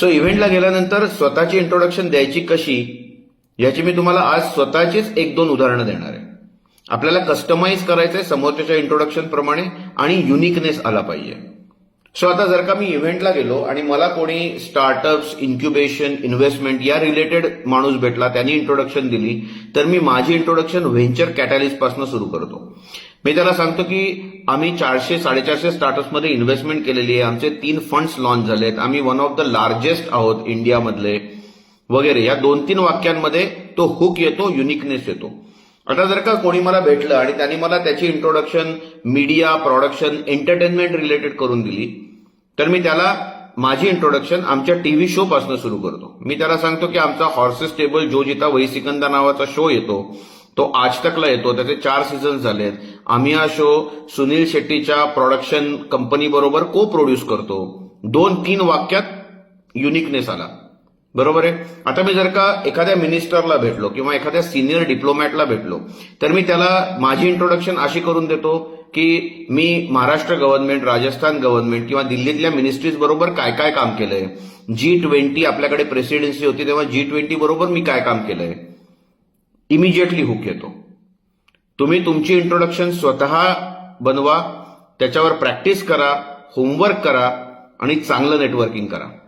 So इव्हेंटला गेल्यानंतर स्वतःची introduction द्यायची कशी याची मी तुम्हाला आज स्वतःचीच एक दोन उदाहरणं देणार आहे. आपल्याला कस्टमाइज करायचंय समोरच्याच्या इंट्रोडक्शन प्रमाणे आणि युनिकनेस आला पाहिजे. सो आता जर का मी इव्हेंटला गेलो आणि मला कोणी स्टार्टअप्स इन्क्युबेशन इन्व्हेस्टमेंट या रिलेटेड माणूस भेटला त्यांनी इंट्रोडक्शन दिली तर मी माझी इंट्रोडक्शन व्हेंचर कॅटालिस्टपासून सुरू करतो. मी त्याला सांगतो की आम्ही चारशे साडेचारशे स्टार्टअप्समध्ये इन्व्हेस्टमेंट केलेली आहे. आमचे तीन फंड्स लॉन्च झालेत. आम्ही वन ऑफ द लार्जेस्ट आहोत इंडियामधले वगैरे. या दोन तीन वाक्यांमध्ये तो हुक येतो युनिकनेस येतो. आता जर का कोणी मला भेटलं आणि त्यांनी मला त्याची introduction media production entertainment related करून दिली तर मी त्याला माझी इंट्रोडक्शन आमच्या टीव्ही शो पासून सुरू करतो. मी त्याला सांगतो की आमचा हॉर्सेस टेबल जो जिता वही सिकंदा नावाचा शो येतो तो आज तकला येतो. त्याचे चार सीझन झालेत. आम्ही हा शो सुनील शेट्टीच्या प्रोडक्शन कंपनी बरोबर को प्रोड्यूस करतो. दोन तीन वाक्यात युनिकनेस आला. बरोबर आहे? आता मी जर का एखाद्या मिनिस्टरला भेटलो किंवा एखाद्या सिनियर डिप्लोमॅटला भेटलो तर मी त्याला माझी इंट्रोडक्शन अशी करून देतो. की मी महाराष्ट्र गव्हर्नमेंट राजस्थान गव्हर्नमेंट किंवा दिल्लीतल्या मिनिस्ट्रीज बरोबर काय काय काम केलंय? जी ट्वेंटी आपल्याकडे प्रेसिडेन्सी होती तेव्हा जी ट्वेंटी बरोबर मी काय काम केलंय? इमिजिएटली हुक येतो. तुम्ही तुमची इंट्रोडक्शन स्वतः बनवा त्याच्यावर प्रॅक्टिस करा होमवर्क करा आणि चांगलं नेटवर्किंग करा.